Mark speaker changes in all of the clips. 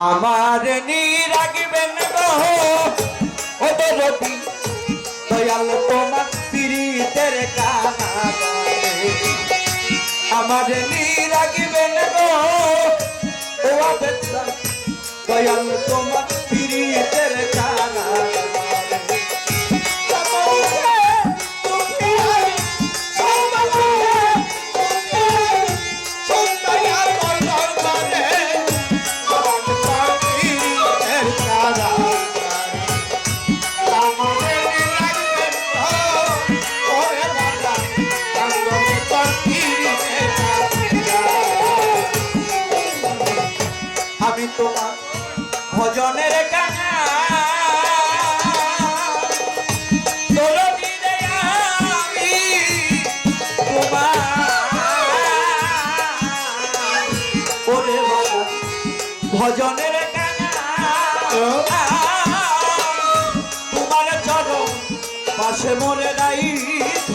Speaker 1: আমার নি রাখবেন গো দয়াল তোমার পিড়িতের আমার রাখবেন ও দয়াল তোমার মরে দায়িত্ব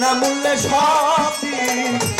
Speaker 2: বিনা মূল্যে সব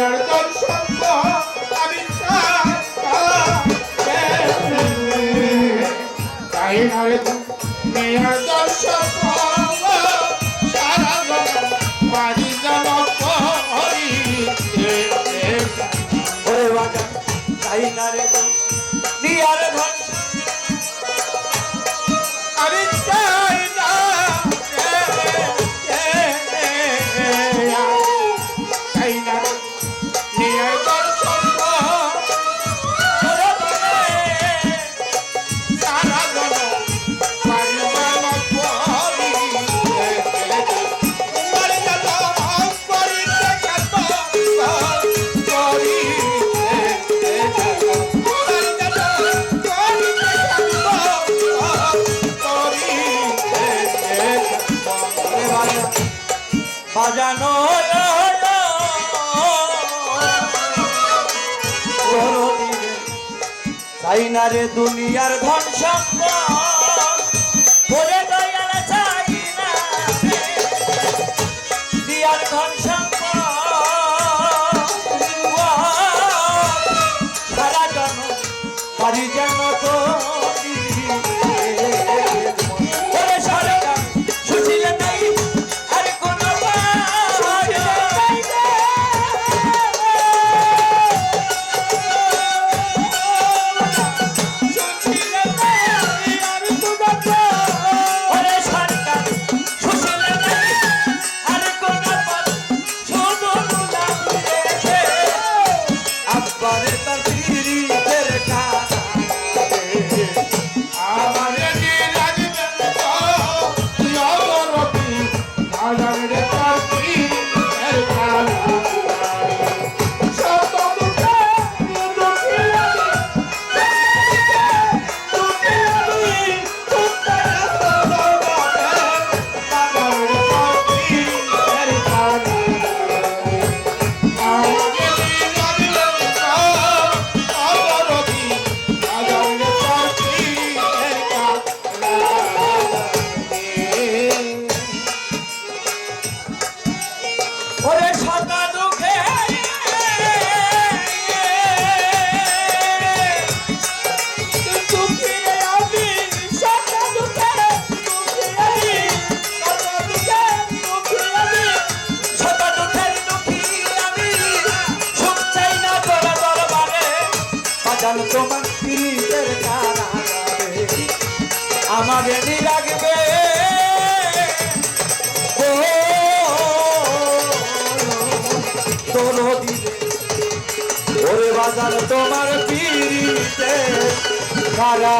Speaker 2: আর দর্শন আমি তাই আর মেয়ার দর্শন সারা
Speaker 1: ধন বাজানো তাই না রে দুনিয়ার ধন সম্পদ পীরের
Speaker 2: কারাগারে আমাদের লাগবে
Speaker 1: ওরে বাজার তোমার পীরিতে কারা